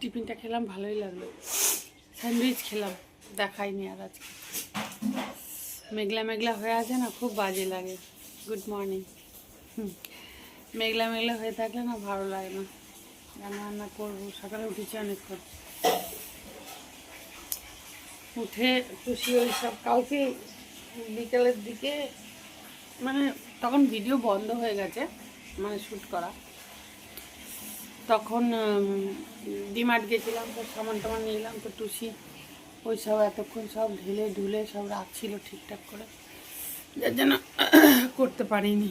টিফিনটা খেলাম, ভালোই লাগল। স্যান্ডউইচ খেলাম, দেখাইনি আর আজকে। মেঘলা মেঘলা হয়ে আছে না, খুব বাজে লাগে। গুড মর্নিং মেঘলা মেঘলা হয়ে থাকলে না ভালো লাগে না। রান্না রান্না করব, সকালে উঠেছি অনেকক্ষণ। উঠে খুশি ওই সব, কালকে বিকেলের দিকে মানে তখন ভিডিও বন্ধ হয়ে গেছে মানে শ্যুট করা। তখন ডিমার্ট গেছিলাম, তো সামান টামান নিলাম তো টুসি, ওই সব এতক্ষণ সব ঢেলে ঢুলে সব রাখছিল ঠিকঠাক করে। যার জন্য করতে পারিনি।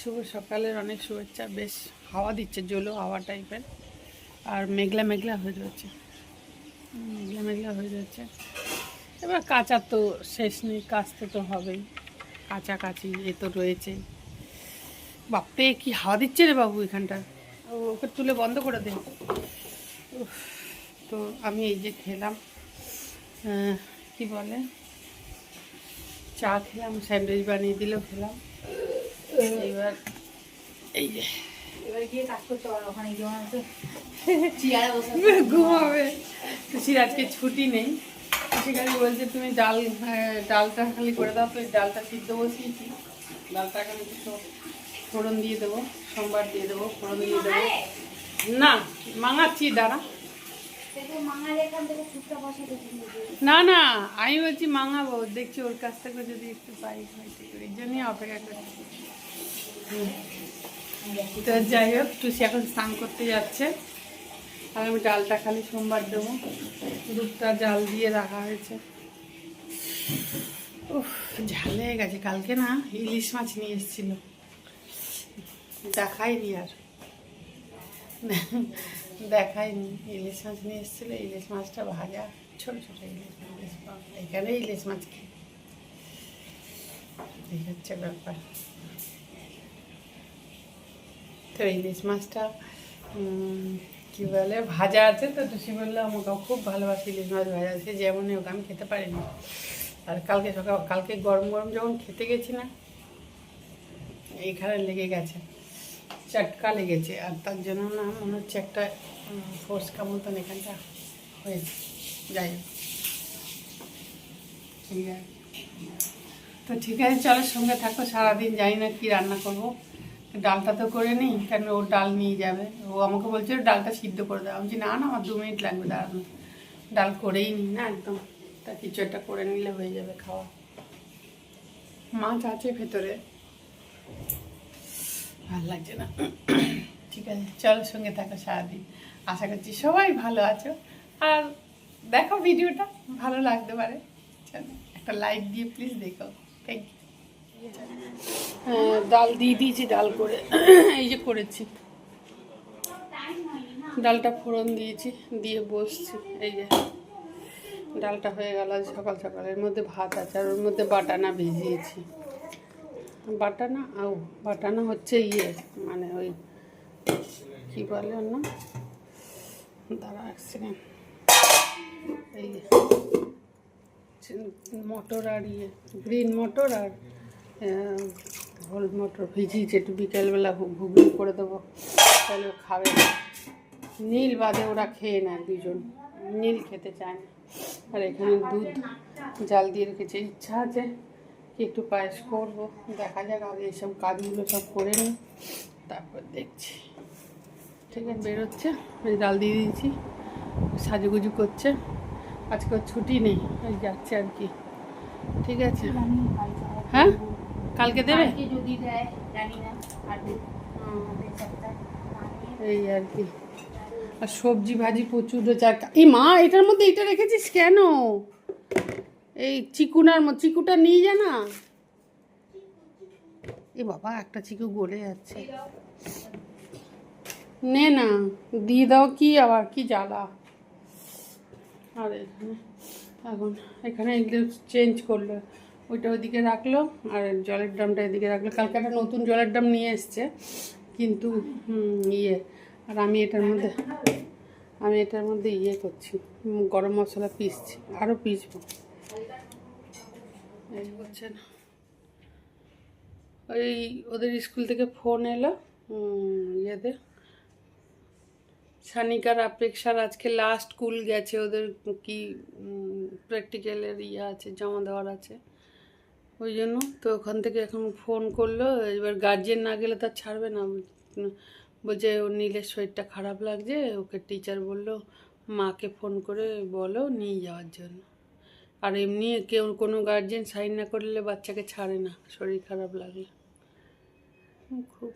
শুভ সকালের অনেক শুভেচ্ছা। বেশ হাওয়া দিচ্ছে, জলো হাওয়া টাইপের। আর মেঘলা মেঘলা হয়ে রয়েছে। মেঘলা মেঘলা হয়ে যাচ্ছে এবার কাঁচা তো শেষ নেই, কাচতে তো হবেই। কাছাকাছি এ তো রয়েছে। বাপরে কি হাওয়া দিচ্ছে রে বাবু এখানটা। ওকে তুলে বন্ধ করে দে। তো আমি এই যে খেলাম কি বলে চা খেলাম স্যান্ডউইচ বানিয়ে দিলেও খেলাম। এবার এই যে। এবার গিয়ে কাজ করতে পারো ওখানে গিয়ে ঘুমাবে। খুশির আজকে ছুটি নেই। খুশি খালি বলছে তুমি ডাল ডালটা খালি করে দাও তো ডালটা সিদ্ধ বসিয়েছি। ডালটা খালি ফোড়ন দিয়ে দেবো, সোমবার দিয়ে দেবো, ফোড়ন দিয়ে দেবো। না, মাঙাচ্ছি, দাঁড়া। না না, আমি বলছি মাঙাবো, দেখছি ওর কাছ থেকে যদি একটু পাই এই জন্যই অপেক্ষা করছি। তো যাই হোক টুসি এখন স্নান করতে যাচ্ছে। আর আমি ডালটা খালি সোমবার দেবো। দুধটা জাল দিয়ে রাখা হয়েছে। উফ, ঝাল হয়ে গেছে। কালকে না ইলিশ মাছ নিয়ে এসেছিল। দেখাইনি আর। দেখাইনি ইলিশ মাছ নিয়ে এসেছিল, ইলিশ মাছটা ভাজা, ছোট ছোট ইলিশ মাছ, ইলিশ। এখানে ইলিশ মাছ কি এই হচ্ছে ব্যাপার। তো ইলিশ মাছটা কি বলে, ভাজা আছে তো টুসি বলল, আমাকে খুব ভালোবাসি ইলিশ মাছ ভাজা আছে যেমনই ওকে আমি খেতে পারিনি। আর কালকে সকাল, কালকে গরম গরম যখন খেতে গেছি না এইখানে লেগে গেছে। চটকা লেগেছে আর তার জন্য না মনে হচ্ছে একটা ফোসকা মতন এখানটা হয়েছে যাই আছে। তো ঠিক আছে চলো সঙ্গে থাকো সারাদিন জানি না কি রান্না করব। ডালটা তো করে নিই কেন ও ডাল নিয়ে যাবে? ও আমাকে বলছে ডালটা সিদ্ধ করে দেওয়া বলছি, না না আমার দু মিনিট লাগবে দাঁড়ানো ডাল করেই নিই না একদম। তা কিছু একটা করে নিলে হয়ে যাবে খাওয়া। মাছ আছে ভেতরে। ভালো লাগছে না। ঠিক আছে, চলো সঙ্গে থাকো সারাদিন। আশা করছি সবাই ভালো আছো। আর দেখো ভিডিওটা, ভালো লাগতে পারে। চলো, একটা লাইক দিয়ে প্লিজ দেখো। থ্যাংক ইউ ডাল দিয়ে দিয়েছি, ডাল করে, এই যে করেছি। ডালটা ফোড়ন দিয়েছি, দিয়ে বসছি। এই যে, ডালটা হয়ে গেল সকাল সকালের মধ্যে ভাত আছে, আর ওর মধ্যে বাটানা ভিজিয়েছি। বাটানা আও বাটানা হচ্ছে ইয়ে মানে ওই কী বলে নাম? দাঁড়া অ্যাক্সিডেন্ট এই যে মটর আর ইয়ে গ্রিন মটর আর হলুদ মটর। ভিজিয়েছি একটু বিকেলবেলা ঘুগনি করে দেবো। তাহলে খাবে না। নীল বাদে ওরা খেয়ে নেয় দুজন। নীল খেতে চায় না। আর এখানে দুধ, জাল দিয়ে রেখেছে। ইচ্ছা আছে একটু পায়েস করব দেখা যাক আগে এইসব কাজগুলো সব করে নিই তারপর দেখছি। ঠিক আছে বেরোচ্ছে ওই ডাল দিয়ে দিয়েছি সাজুগুজু করছে আজকে ছুটি নেই ওই যাচ্ছে আর কি। ঠিক আছে। হ্যাঁ? কালকে দেবে? যদি দেয় জানি না এই আর কি। আর সবজি ভাজি প্রচুর রয়েছে। আর এই মা এটার মধ্যে এটা রেখেছিস কেন? এই চিকুনার চিকুটা নিয়ে যা না। এ বাবা, একটা চিকু গলে যাচ্ছে। নে না, দিয়ে দাও কি আবার, কি জ্বালা। আর এখানে, এখন, এখানে এগুলো চেঞ্জ করল। ওইটা ওইদিকে রাখল, আর জলের ড্রামটা এদিকে রাখল। কালকে একটা নতুন জলের ড্রাম নিয়ে এসছে, কিন্তু ইয়ে। আর আমি এটার মধ্যে, আমি এটার মধ্যে ইয়ে করছি, গরম মশলা পিসছি আরও পিসবো। ওই ওদের স্কুল থেকে ফোন এলো ইয়েতে। সানিকার অপেক্ষার আজকে লাস্ট স্কুল গেছে, ওদের কি প্র্যাকটিক্যালের ইয়ে আছে, জমা দেওয়ার আছে। ওই জন্য তো ওখান থেকে এখন ফোন করল, এবার গার্জেন না গেলে তার ছাড়বে না। বলছে ওর নীলের শরীরটা খারাপ লাগছে, ওকে টিচার বলল, মাকে ফোন করে বলো নিয়ে যাওয়ার জন্য। আর এমনি কেউ কোনো গার্জেন সাইন না করলে বাচ্চাকে ছাড়ে না শরীর খারাপ হুম, খুব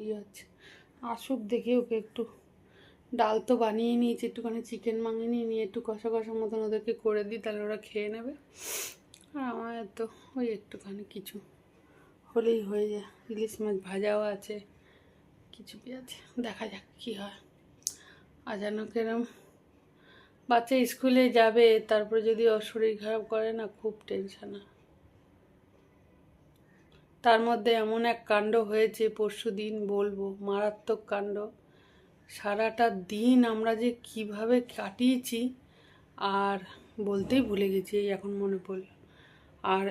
ইয়ে হচ্ছে। আসুক দেখি ওকে একটু। ডাল তো বানিয়ে নিয়েছি একটুখানি চিকেন মাঙিয়ে নিয়ে নিয়ে একটু কষা কষা মতন ওদেরকে করে দিই তাহলে ওরা খেয়ে নেবে। আর আমার তো ওই একটুখানি কিছু হলেই হয়ে যায়। ইলিশ মাছ ভাজাও আছে কিছু আছে দেখা যাক কী হয়। আচানক এরম বাচ্চা স্কুলে যাবে, তারপরে যদি শরীর খারাপ করে না, খুব টেনশন তার মধ্যে এমন এক কাণ্ড হয়েছে, পরশু দিন বলব, মারাত্মক কাণ্ড। সারাটা দিন আমরা যে কীভাবে কাটিয়েছি, আর বলতেই ভুলে গেছি এখন মনে পড়ল। আর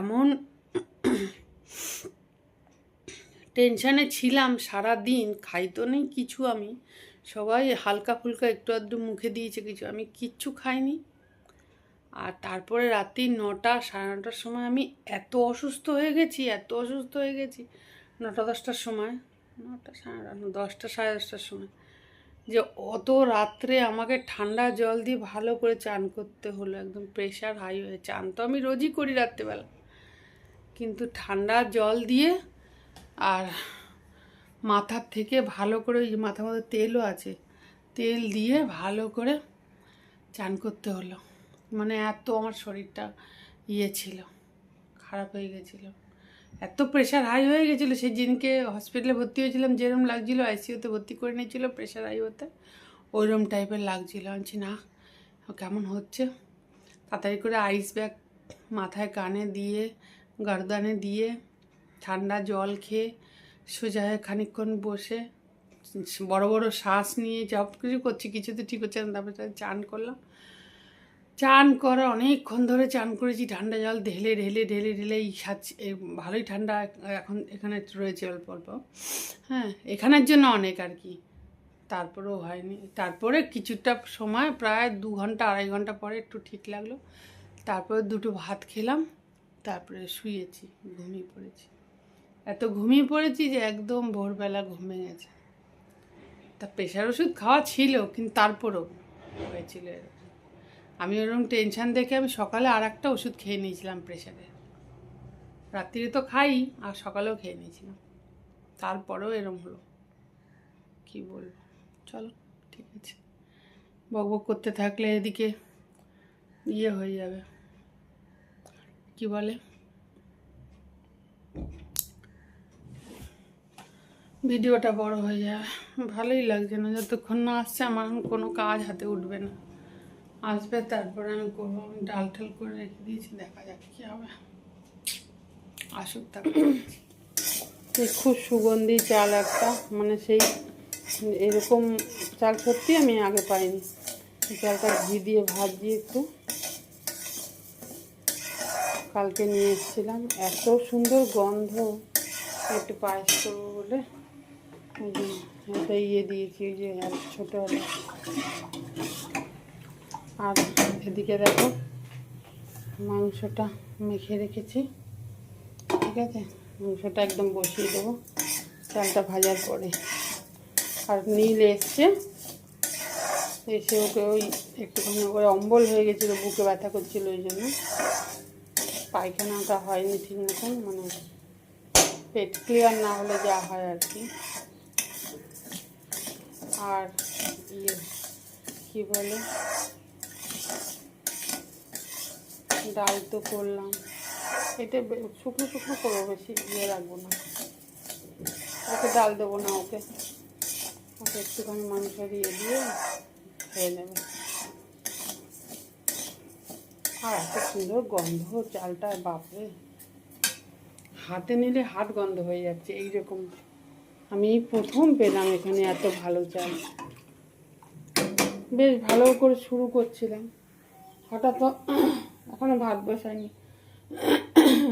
এমন টেনশানে ছিলাম সারা দিন খাইতো নেই কিছু আমি। সবাই হালকা ফুলকা একটু আধটু মুখে দিয়েছে কিছু। আমি কিচ্ছু খাইনি। আর তারপরে রাত্রি নটা, সাড়ে নটার সময় আমি এত অসুস্থ হয়ে গেছি, এত অসুস্থ হয়ে গেছি। নটা দশটার সময়, নটা সাড়ে দশটা সাড়ে দশটার সময়। যে অত রাত্রে আমাকে ঠান্ডা জল দিয়ে ভালো করে চান করতে হলো, একদম প্রেশার হাই হয়ে। চান তো আমি রোজই করি রাত্রেবেলা। কিন্তু ঠান্ডা জল দিয়ে আর মাথার থেকে ভালো করে ওই মাথার মধ্যে তেলও আছে, তেল দিয়ে ভালো করে চান করতে হলো। মানে এত আমার শরীরটা ইয়ে ছিল, খারাপ হয়ে গেছিল। এত প্রেশার হাই হয়ে গেছিল, সেই দিনকে হসপিটালে ভর্তি হয়েছিলাম যেরকম লাগছিল আইসিইউতে ভর্তি করে নিয়েছিল প্রেশার হাই হতে ওইরকম টাইপের লাগছিল। আমি না, কেমন হচ্ছে? তাড়াতাড়ি করে আইস ব্যাগ মাথায় কানে দিয়ে, গর্দানে দিয়ে, ঠান্ডা জল খেয়ে সোজা হয়ে খানিকক্ষণ বসে, বড় বড় শ্বাস নিয়ে সব কিছু করছি, কিছু তো ঠিক হচ্ছে না, তারপরে চান করলাম। চান করা অনেকক্ষণ ধরে চান করেছি, ঠান্ডা জল ঢেলে ঢেলে ঢেলে ঢেলে এই ভালোই ঠান্ডা এখন এখানে রয়েছে অল্প অল্প। হ্যাঁ এখানের জন্য অনেক আর কি, তারপরেও হয়নি। তারপরে কিছুটা সময়, প্রায় দু ঘণ্টা, আড়াই ঘণ্টা পরে একটু ঠিক লাগল। তারপরে দুটো ভাত খেলাম, তারপরে শুয়েছি, ঘুমিয়ে পড়েছি। এত ঘুমিয়ে পড়েছি যে একদম ভোরবেলা ঘুমে গেছে। তা প্রেশার ওষুধ খাওয়া ছিল, কিন্তু তারপরও হয়েছিল। আমি ওরকম টেনশন দেখে আমি সকালে আর একটা ওষুধ খেয়ে নিয়েছিলাম প্রেশারের রাত্রিরে তো খাই, আর সকালেও খেয়ে নিয়েছিলাম। তারপরেও এরম হলো। কি বলব? চলো, ঠিক আছে। বক বক করতে থাকলে এদিকে ইয়ে হয়ে যাবে। কি বলে? ভিডিওটা বড় হয়ে যাবে ভালোই লাগছে না, যতক্ষণ না আসছে আমার কোনো কাজ হাতে উঠবে না। আসবে তারপরে আমি করব। আমি ডাল ঠাল করে রেখে দিয়েছি, দেখা যাক কী হবে। আসুক তারপর। খুব সুগন্ধি চাল একটা মানে সেই এরকম চাল সত্যি আমি আগে পাইনি। চালটা ঘি দিয়ে ভাজি একটু কালকে নিয়ে এসেছিলাম। এত সুন্দর গন্ধ, একটু পায়েস করব বলে। একটা ইয়ে দিয়েছি ওই যে আর ছোটো আর এদিকে দেখো মাংসটা মেখে রেখেছি, ঠিক আছে? মাংসটা একদম বসিয়ে দেবো চালটা ভাজার পরে। আর নীল এসছে, এসে ওকে ওই একটুখানি ওই অম্বল হয়ে গেছিল, বুকে ব্যথা করছিল ওই জন্য। পায়খানাটা হয়নি ঠিক মতন মানে পেট ক্লিয়ার না হলে যা হয় আর কি। আর ইয়ে কী বলে? ডাল তো করলাম। এটা শুকনো শুকনো করব বেশি ইয়ে রাখব না। ওকে ডাল দেবো না ওকে। ওকে একটুখানি মাংস দিয়ে দিয়ে খেয়ে নেবে। আর এত সুন্দর গন্ধ চালটা বাপরে। হাতে নিলে হাত গন্ধ হয়ে যাচ্ছে, এইরকম। আমি প্রথম পেলাম এখানে এত ভালো চাল। বেশ ভালো করে শুরু করছিলাম। হঠাৎ তো এখনও ভাত বসাইনি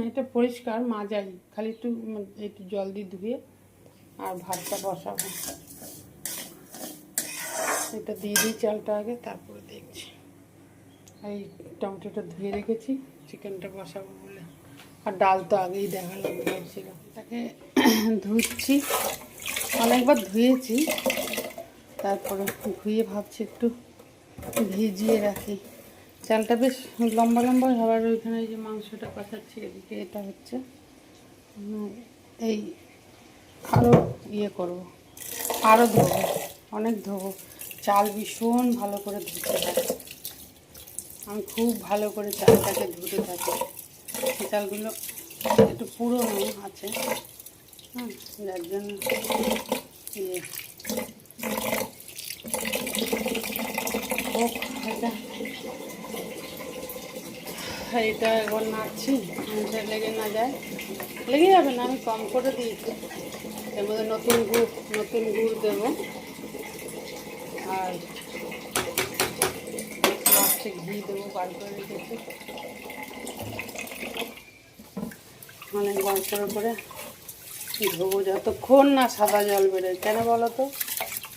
এটা পরিষ্কার মাজাই খালি একটু একটু জল দিয়ে ধুয়ে আর ভাতটা বসাবো। এটা দিয়ে দিই চালটা আগে, তারপরে দেখছি। এই টমেটোটা ধুয়ে রেখেছি, চিকেনটা বসাবো বলে। আর ডাল তো আগেই দেখালাম ছিল তাকে ধুচ্ছি। অনেকবার ধুয়েছি, তারপরে ধুয়ে ভাবছি একটু ভিজিয়ে রাখি। চালটা বেশ লম্বা লম্বা হওয়ার ওইখানে যে মাংসটা কষাচ্ছি এদিকে এটা হচ্ছে। এই আরও ইয়ে করব আরও ধোবো, অনেক ধোবো। চাল ভীষণ ভালো করে ধুতে থাকে আমি খুব ভালো করে চালটাকে ধুতে থাকি। চালগুলো একটু পুরনো আছে। হ্যাঁ যার জন্য এটা। এটা একবার নাড়ছি এটা লেগে না যায়। লেগে যাবে না, আমি কম করে দিয়েছি। এর মধ্যে নতুন গুড় নতুন গুড় দেবো। আর লাস্টে ঘি দেবো, বার করে রেখেছি। অনেক বার করে ধোবো যতক্ষণ না সাদা জল বেরোয়? কেন বলো তো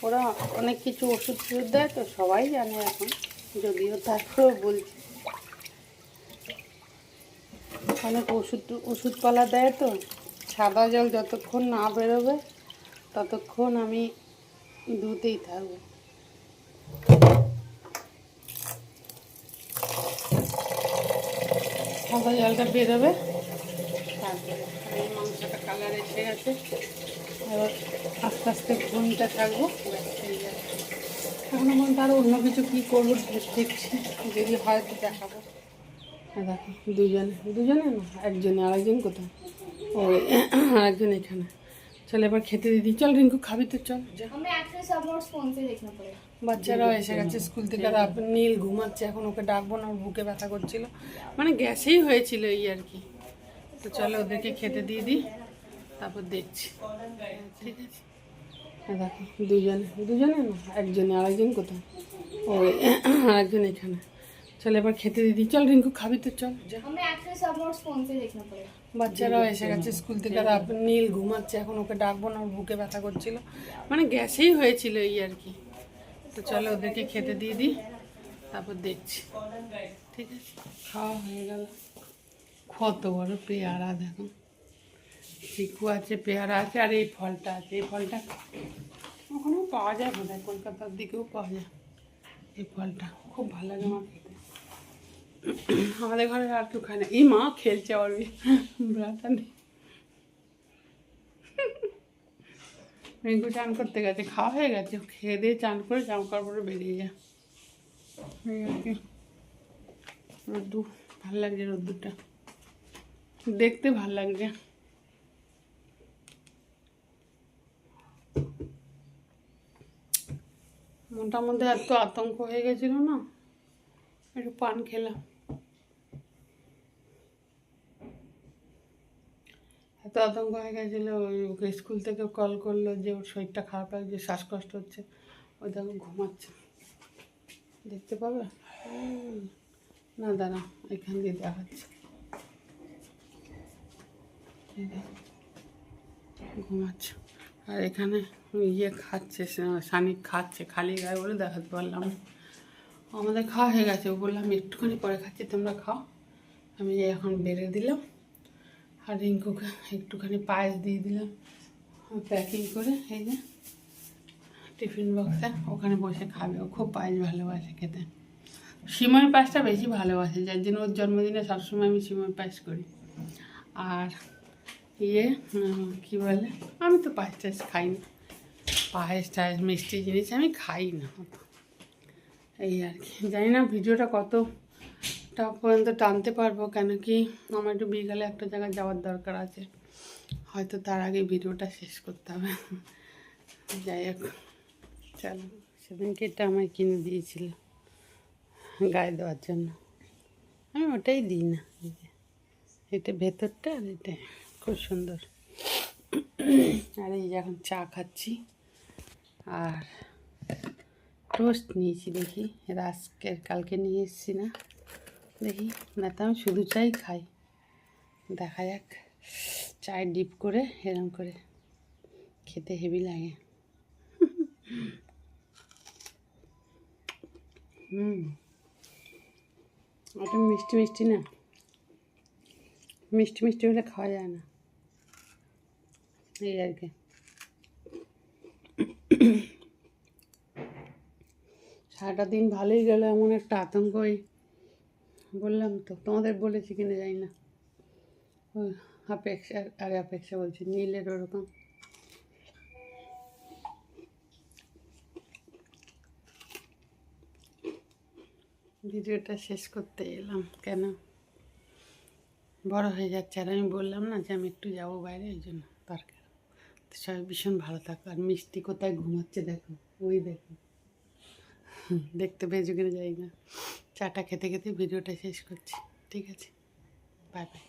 ওরা অনেক কিছু ওষুধ ফষুধ দেয় তো সবাই জানে এখন, যদিও তারপরেও বলছি। অনেক ওষুধ ওষুধপালা দেয় তো, সাদা জল যতক্ষণ না বেরোবে, ততক্ষণ আমি ধুতেই থাকব। সাদা জলটা বেরোবে, তারপরে কালার এসে গেছে এবার আস্তে আস্তে ঘুমটা থাকব এখন আমার তার অন্য কিছু কী করব দেখছি। যদি হয় তো দেখাবো। দেখো দুজনে। দুজনে না একজনে আরেকজন কোথায়? ও আরেকজন এখানে। চল এবার খেতে দিদি চল রিঙ্কু খাবি তো চল। বাচ্চারাও এসে গেছে স্কুল থেকে। আর নীল ঘুমাচ্ছে। এখন ওকে ডাকবো না ওর বুকে ব্যথা করছিল। মানে গ্যাসেই হয়েছিল এই আর কি। তো চলো ওদেরকে খেতে দিয়ে দিই। তারপর দেখছি। ঠিক আছে। দেখো দুজনে দুজনে না একজনে আরেকজন কোথায়? ওই আরেকজন এখানে। চল এবার খেতে দিদি চল রিঙ্কু খাবি তো চল। বাচ্চারাও এসে গেছে স্কুল থেকে আর নীল ঘুমাচ্ছে এখন ওকে ডাকবো না ওর বুকে ব্যথা করছিল। মানে গ্যাসেই হয়েছিল এই আর কি। তো চলো ওদেরকে খেতে দিয়ে দিই। তারপর দেখছি। ঠিক আছে। খাওয়া হয়ে গেল। কত বড় পেয়ারা দেখো। চিকু আছে, পেয়ারা আছে, আর এই ফলটা আছে। এই ফলটা ওখানেও পাওয়া যায় বোধ হয় কলকাতার দিকেও পাওয়া যায় এই ফলটা। খুব ভালো লাগে আমার খেতে। আমাদের ঘরে আর কেউ খায় না। এই মা খেলছে আমার ব্রাতা নেই। রিঙ্কু চান করতে গেছে, খাওয়া হয়ে গেছে। খেয়ে দিয়ে চান করে জামা কাপড় বেরিয়ে যায়। রোদ্দু ভালো লাগছে রোদ্দুরটা। দেখতে ভালো লাগছে। মনটার মধ্যে এত আতঙ্ক হয়ে গেছিল না? একটু পান খেলাম। এত আতঙ্ক হয়ে গেছিল, ওই ওকে স্কুল থেকে কল করল যে ওর শরীরটা খারাপ লাগছে শ্বাসকষ্ট হচ্ছে। ওই দেখো ঘুমাচ্ছে। দেখতে পাবে? না, দাঁড়া, এখান দিয়ে দেখাচ্ছে। ঘুমাচ্ছে। আর এখানে ইয়ে খাচ্ছে সানিক খাচ্ছে, খালি গায়ে বলে দেখাতে পারলাম আমাদের খাওয়া হয়ে গেছে, ও বললাম একটুখানি পরে খাচ্ছি, তোমরা খাও। আমি এখন বেড়ে দিলাম, আর রিঙ্কুকে একটুখানি পায়েস দিয়ে দিলাম। প্যাকিং করে এই যে, টিফিন বক্সে, ওখানে বসে খাবে। ও খুব পায়েস ভালোবাসে খেতে। সিমই পায়েসটা বেশি ভালোবাসে, যার জন্য ওর জন্মদিনে সবসময় আমি সিমই পায়েস করি। আর ইয়ে কী বলে, আমি তো পায়েস টায়েস খাই না পায়েস টায়েস মিষ্টি জিনিস আমি খাই না। এই আর কি। জানি না ভিডিওটা কতটা পর্যন্ত টানতে পারব, কেন কি আমার একটু বিকালে একটা জায়গায় যাওয়ার দরকার আছে। হয়তো তার আগে ভিডিওটা শেষ করতে হবে। যাই হোক, চলো, সেদিনকে এটা আমায় কিনে দিয়েছিল, গায়ে দেওয়ার জন্য। আমি ওটাই দিই না। এটা ভেতরটা আর এটা খুব সুন্দর। আর এই এখন চা খাচ্ছি। আর টোস্ট নিয়েছি দেখি। রাস্কের কালকে নিয়ে এসেছি না। দেখি, না তো আমি শুধু চাই খাই। দেখা যাক। চায় ডিপ করে, এরম করে। খেতে হেভি লাগে। হুম। ওটা মিষ্টি মিষ্টি না। মিষ্টি মিষ্টি হলে খাওয়া যায় না। এই আর কি। সারাটা দিন ভালোই গেল, এমন একটা আতঙ্ক ওই। বললাম তো, তোমাদের বলেছি কিনা জানি না। ওই অপেক্ষা, আরে অপেক্ষা বলছি, নীলের ওরকম। ভিডিওটা শেষ করতে এলাম, কেন? বড় হয়ে যাচ্ছে, আর আমি বললাম না যে আমি একটু যাব বাইরে, এই জন্য পার্কে। সবাই ভীষণ ভালো থাকো, আর মিষ্টি কোথায় ঘুমাচ্ছে দেখো, ওই দেখো। দেখতে পেয়েছ কিনা যাই না। চাটা খেতে খেতে ভিডিওটা শেষ করছি। ঠিক আছে? Bye bye.